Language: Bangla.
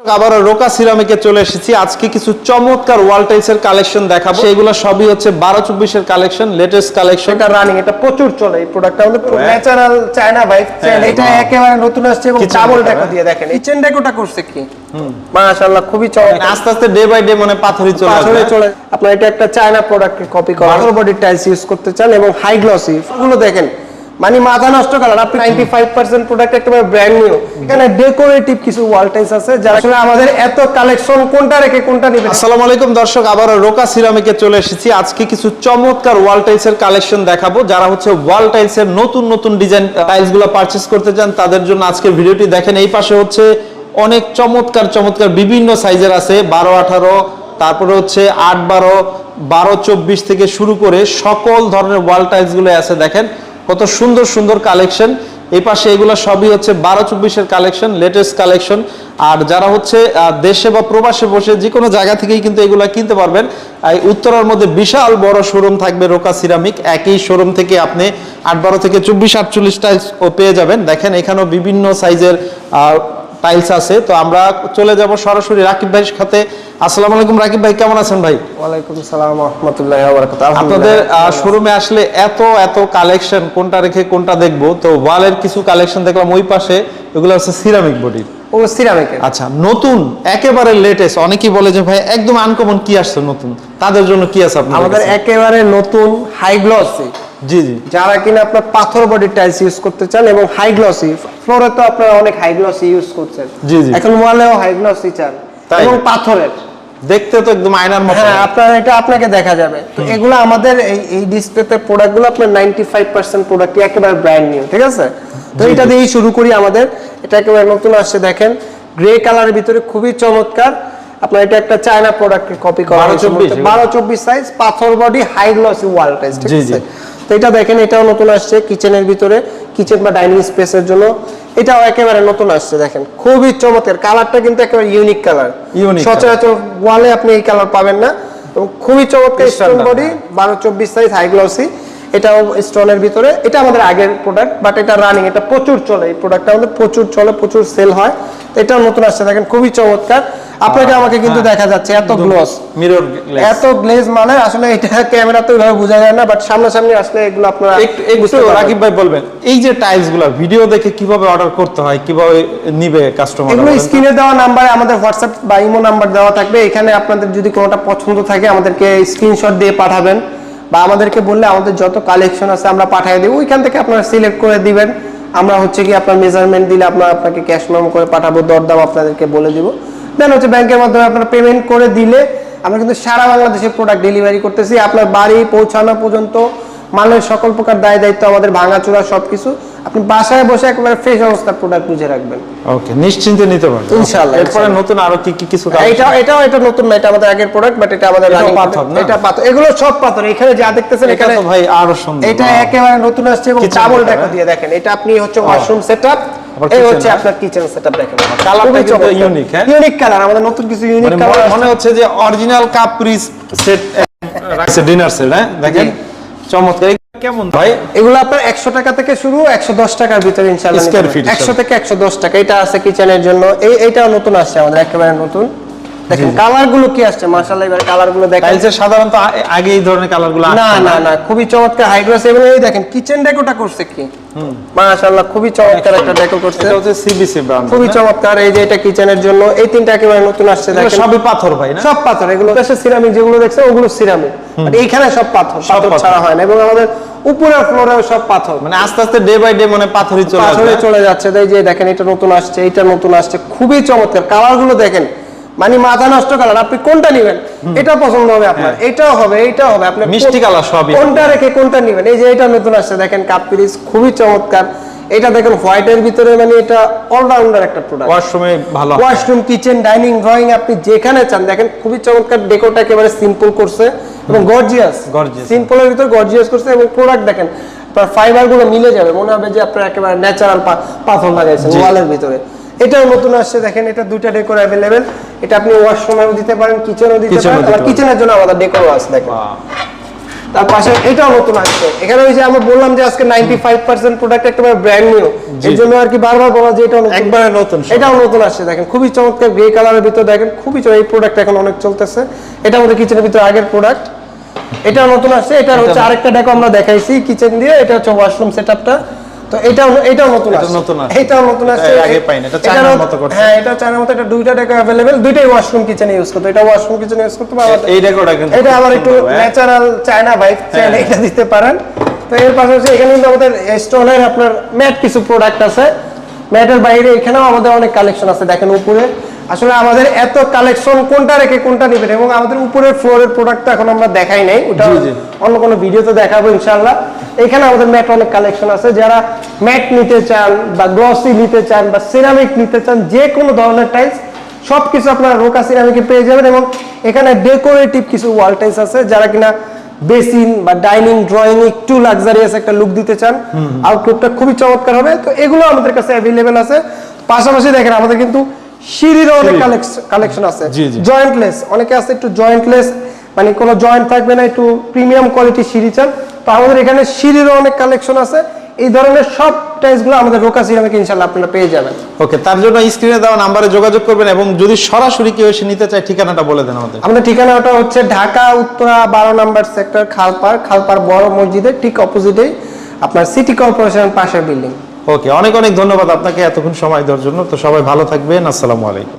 আবারও রোকা সিরামিকে চলে এসেছি। আজকে কিছু চমৎকার ওয়াল টাইলসের কালেকশন দেখাবো। সেগুলো সবই হচ্ছে বারো চব্বিশের কালেকশন লেটেস্ট কালেকশন এটা রানিং এটা প্রচুর চলে এই প্রোডাক্টটা আমাদের ন্যাচারাল চায়না ভাই এটা একেবারে নতুন আসছে এবং ডাবল ডেকো হ্যাঁ? দিয়ে দেখেন। কিচেন ডেকোটা করছে কি? মাশাআল্লাহ খুবই চমৎকার। আস্তে আস্তে ডে বাই ডে মানে পাথরই চলে আসলে চলে। আপনার এটা একটা চায়না প্রোডাক্টের কপি করা বডি টাইলস ইউজ করতে চান এবং হাই গ্লসি গুলো দেখেন মানে মাথা নষ্ট কালার আপনি 95% প্রোডাক্ট একেবারে ব্র্যান্ড নিউ এখানে ডেকোরেটিভ কিছু ওয়াল টাইলস আছে, যারা আসলে আমাদের এত কালেকশন কোনটা রেখে কোনটা নেবেন? আসসালামু আলাইকুম দর্শক, আবারও রোকা সিরামিকে চলে এসেছি। আজকে কিছু চমৎকার ওয়াল টাইলসের কালেকশন দেখাবো। যারা হচ্ছে ওয়াল টাইলসের নতুন নতুন ডিজাইন টাইলসগুলো পারচেস করতে চান, তাদের জন্য আজকে ভিডিওটি দেখেন। এই পাশে হচ্ছে অনেক চমৎকার চমৎকার বিভিন্ন সাইজের আছে, বারো, আঠারো, তারপরে হচ্ছে আট, বারো বারো, চব্বিশ থেকে শুরু করে সকল ধরনের ওয়াল টাইলসগুলো আছে, দেখেন। কত সুন্দর সুন্দর কালেকশন। এই পাশে এগুলো সবই হচ্ছে বারো চব্বিশের কালেকশন লেটেস্ট কালেকশন। আর যারা হচ্ছে দেশে বা প্রবাসে বসে যে কোনো জায়গা থেকেই কিন্তু এগুলো কিনতে পারবেন। উত্তরার মধ্যে বিশাল বড় শোরুম থাকবে রোকা সিরামিক। একই শোরুম থেকে আপনি আট বারো থেকে চব্বিশ আটচল্লিশ টাইলস ও পেয়ে যাবেন। দেখেন এখানেও বিভিন্ন সাইজের টাইলস আছে তো আমরা চলে যাব সরাসরি রাকিব ভাইয়ের সাথে। আসসালামু আলাইকুম রাকিব ভাই কেমন আছেন ভাই? ওয়ালাইকুম আসসালাম ওয়া রাহমাতুল্লাহি ওয়া বারাকাতুহু। আপনাদের শোরুমে আসলে এত এত কালেকশন কোনটা রেখে কোনটা দেখব? তো ওয়ালের কিছু কালেকশন দেখলাম ওই পাশে ওগুলো হচ্ছে সিরামিক বডির ও সিরামিকের আচ্ছা নতুন একেবারে লেটেস্ট অনেকেই বলে যে ভাই একদম আনকমন কি আসছে নতুন? তাদের জন্য কি আছে আপনাদের আমাদের একেবারে নতুন হাই গ্লসি জি জি। যারা কিনা আপনার পাথর বডি টাইলস ইউজ করতে চান এবং হাই গ্লসি ফ্লোরে তো আপনারা অনেক হাই গ্লসি ইউজ করছেন। জি, জি। এখন ওয়ালেও হাই গ্লসি চান? এবং পাথরের। দেখতে তো একদম আয়নার মতো। হ্যাঁ আপনার এটা আপনাকে দেখা যাবে। তো এগুলো আমাদের এই এই ডিসপ্লেতে প্রোডাক্টগুলো আপনার 95% প্রোডাক্ট একেবারে ব্র্যান্ড নিউ ঠিক আছে? তো এটা দিয়েই শুরু করি আমাদের। এটা একেবারে নতুন আসছে দেখেন। গ্রে কালারের ভিতরে খুবই চমৎকার। আপনার এটা একটা চায়না প্রোডাক্টের কপি করা 12 24 এগুলো? বারো চব্বিশ সাইজ পাথর body high glossy wall tiles ঠিক জি, আছে? জি। তো এটা দেখেন এটাও নতুন আসছে কিচেনের ভিতরে। কিচেন বা ডাইনিং স্পেসের জন্য এটাও একেবারে নতুন আসছে দেখেন। খুবই চমৎকার। কালারটা কিন্তু একেবারে ইউনিক কালার সচরাচর ওয়ালে আপনি এই কালার পাবেন না। এবং খুবই চমৎকার স্টোন বডি বারো চব্বিশ সাইজ হাই গ্লসি এটাও স্টোনের ভিতরে। এটা আমাদের আগের প্রোডাক্ট বাট এটা রানিং এটা প্রচুর চলে। এই প্রোডাক্টটা আমাদের প্রচুর চলে প্রচুর সেল হয়। এটাও নতুন আসছে দেখেন খুবই চমৎকার। আপনাকে আমাকে কিন্তু হ্যাঁ। দেখা যাচ্ছে এত গ্লস মিরর এত গ্লেজ মানে আসলে এটা ক্যামেরাতে ওইভাবে বোঝা যায় না বাট সামনাসামনি আসলে এগুলো আপনারা একটু একটু রাকিব ভাই বলবেন এই যে টাইলসগুলো ভিডিও দেখে কীভাবে অর্ডার করতে হয় কীভাবে নিবে কাস্টমার এগুলো স্ক্রিনে দেওয়া নাম্বারে আমাদের হোয়াটসঅ্যাপ বা ইমো নাম্বার দেওয়া থাকবে। এখানে আপনাদের যদি কোনোটা পছন্দ থাকে আমাদেরকে স্ক্রিনশট দিয়ে পাঠাবেন। বা আমাদেরকে বললে আমাদের যত কালেকশন আছে আমরা পাঠিয়ে দিই ওইখান থেকে আপনারা সিলেক্ট করে দিবেন। আমরা হচ্ছে কি আপনার মেজারমেন্ট দিলে আমরা আপনাকে ক্যাশ মেমো করে পাঠাবো, দরদাম আপনাদেরকে বলে দিব। দেন হচ্ছে ব্যাংকের মাধ্যমে আপনার পেমেন্ট করে দিলে আমরা কিন্তু সারা বাংলাদেশে প্রোডাক্ট ডেলিভারি করতেছি। আপনার বাড়ি পৌঁছানো পর্যন্ত মালের সকল প্রকার দায় দায়িত্ব আমাদের ভাঙাচোরা সবকিছু। আপনি বাসায় বসে একেবারে ফ্রেশ অবস্থার প্রোডাক্ট বুঝে রাখবেন। ওকে নিশ্চিন্তে নিতে পারবেন। ইনশাআল্লাহ, এরপরে নতুন আরও কি কি কিছু এটা এটাও এটা নতুন না এটা আমাদের আগের প্রোডাক্ট বাট এটা আমাদের running পাথর এটা পাথর এগুলো সব পাথর এখানে যা দেখতেছেন এখানে তো ভাই আরও সুন্দর এটা একেবারে নতুন আসছে এবং decor, হ্যাঁ? দিয়ে দেখেন এটা আপনি হচ্ছে ওয়াশরুম সেটআপ এই হচ্ছে হ্যাঁ? আপনার কিচেন সেটআপ দেখেন। কালারটা কিন্তু unique, হ্যাঁ? ইউনিক কালার আমাদের নতুন কিছু ইউনিক মানে কালার মনে- হচ্ছে যে অরিজিনাল কাপ পিস সেট রাখছে ডিনার সেট হ্যাঁ? দেখেন চমৎকার। কেমন? ভাই এগুলো আপনার 100 টাকা থেকে শুরু 110 টাকার ভিতরে ইনশাল্লাহ একশো থেকে একশো দশ হিসাবে। 100 থেকে 110 টাকা এটা আছে কিচেনের জন্য। এই এটা নতুন আসছে আমাদের একেবারে নতুন। দেখেন কালারগুলো কি আসছে? মাশাআল্লাহ এবার কালারগুলো দেখেন টাইলসের সাধারণত আগে এই ধরনের কালারগুলো না। না না খুবই চমৎকার হাই গ্লাস এবং এই দেখেন কিচেন ডেকোটা করছে কি? মাশাআল্লাহ খুবই চমৎকার একটা ডেকো করছে। এটা হচ্ছে সিবিসি ব্র্যান্ড খুবই চমৎকার এই যে এটা কিচেনের জন্য। এই তিনটা একেবারে নতুন আসছে দেখেন। সবই পাথর ভাই না? সব পাথর এগুলো দেশে সিরামিক যেগুলো দেখছেন ওগুলো সিরামিক এইখানে সব পাথর। ছাড়া হয় না এবং আমাদের উপরের ফ্লোরেও সব পাথর। মানে আস্তে আস্তে ডে বাই ডে মানে পাথরই চলে পাথরে চলে যাচ্ছে। তাই যে দেখেন এটা নতুন আসছে এটা নতুন আসছে খুবই চমৎকার। কালারগুলো দেখেন মানে মাথা নষ্ট কালার আপনি কোনটা নেবেন? এটা পছন্দ হবে আপনার এটাও হবে এটাও হবে আপনি হ্যাঁ। মিষ্টি কালার সবই। কোনটা রেখে কোনটা নেবেন? এই যে এটা নতুন আসছে দেখেন কাপ পিরিস খুবই চমৎকার। এটা দেখেন হোয়াইটের ভিতরে মানে এটা অলরাউন্ডার একটা প্রোডাক্ট ওয়াশরুমে ভালো ওয়াশরুম কিচেন ডাইনিং ড্রয়িং আপনি যেখানে চান দেখেন খুবই চমৎকার ডেকোটা একেবারে সিম্পল করছে এবং গর্জিয়াস Gorgeous। সিম্পলের ভিতর গর্জিয়াস করছে এবং প্রোডাক্ট দেখেন আপনার ফাইবারগুলো মিলে যাবে মনে হবে যে আপনার একেবারে ন্যাচারাল পাথর লাগাইছেন ওয়ালের ভিতরে। এটাও নতুন আসছে দেখেন এটা দুইটা ডেকোর অ্যাভেলেবেল এটা আপনি ওয়াশরুমেও দিতে পারেন কিচেনও দিতে পারেন পারেন। কিচেনের জন্য আলাদা ডেকোরও আছে দেখেন। তার পাশে এটাও নতুন আসছে। এখানে ওই যে আমরা বললাম যে আজকে 95% প্রোডাক্ট একেবারে ব্র্যান্ড নিউ এই জন্য আর কি বারবার বলা যে এটা নতুন। একবারে নতুন এটাও নতুন আসছে দেখেন খুবই চমৎকার গ্রে কালারের ভিতর দেখেন খুবই চমৎকার। এই প্রোডাক্ট এখন অনেক চলতেছে। এটা আমাদের কিচেনের ভিতরে আগের প্রোডাক্ট এটা নতুন আসছে। এটা হচ্ছে আরেকটা ডেকো আমরা দেখাইছি কিচেন দিয়ে। এটা হচ্ছে ওয়াশরুম সেটআপটা তো এটাও এটাও নতুন এটা আসছে নতুন আসছে। এটাও নতুন আসছে এটা আগে পাইনি, এটা চায়নার এটারও- মতো করছে। হ্যাঁ এটা চায়নার মতো এটা দুইটা ডেকো अवेलेबल দুইটাই ওয়াশরুম কিচেনে ইউজ করতে এটা ওয়াশরুম কিচেনে ইউজ করতে পারবে এই ডেকোরটা কিন্তু এটা খুব আবার একটু সুন্দর, হ্যাঁ। ন্যাচারাল চায়না ভাইব চাইলে এটা দিতে পারেন তো এর পাশাপাশি এখানে কিন্তু আমাদের স্টোনের আপনার ম্যাট কিছু প্রোডাক্ট আছে ম্যাটের বাইরে এখানেও আমাদের অনেক কালেকশন আছে দেখেন উপরে আসলে আমাদের এত কালেকশন কোনটা রেখে কোনটা নেবেন এবং আমাদের উপরের ফ্লোরের প্রোডাক্ট এখন আমরা দেখাই নাই ওটা। অন্য কোনো ভিডিওতে দেখাবো ইনশাল্লাহ এখানে আমাদের ম্যাট অনেক কালেকশন আছে যারা ম্যাট নিতে চান বা গ্লসি নিতে চান বা সিরামিক নিতে চান যে কোনো ধরনের টাইলস সবকিছু আপনারা রোকা সিরামিকে পেয়ে যাবেন এবং এখানে ডেকোরেটিভ কিছু ওয়াল টাইলস আছে যারা কিনা বেসিন বা ডাইনিং ড্রয়িং একটু লাক্সারিয়াস একটা লুক দিতে চান আউটলুকটা খুবই চমৎকার হবে। তো এগুলো আমাদের কাছে অ্যাভেলেবেল আছে। পাশাপাশি দেখেন আমাদের কিন্তু অনেক কালেকশন আছে। জয়েন্টলেস অনেকে আছে একটু জয়েন্টলেস মানে কোনো জয়েন্ট থাকবে না একটু প্রিমিয়াম কোয়ালিটি সিঁড়ি চান। তো আমাদের এখানে সিঁড়িরও অনেক কালেকশন আছে। এই ধরনের সব টাইলসগুলো আমাদের রোকা সিরামিক ইনশাল্লাহ আপনারা পেয়ে যাবেন। ওকে তার জন্য স্ক্রিনে দেওয়া নাম্বারে যোগাযোগ করবেন এবং যদি সরাসরি কেউ এসে নিতে চায় ঠিকানাটা বলে দেন আমাদের। আমাদের ঠিকানাটা হচ্ছে ঢাকা উত্তরা বারো নম্বর সেক্টর খালপার খালপার বড় মসজিদের ঠিক অপোজিটেই আপনার সিটি কর্পোরেশন পাশের বিল্ডিং ওকে অনেক অনেক ধন্যবাদ আপনাকে এতক্ষণ সময় দেওয়ার জন্য। তো সবাই ভালো থাকবেন। আসসালামু আলাইকুম।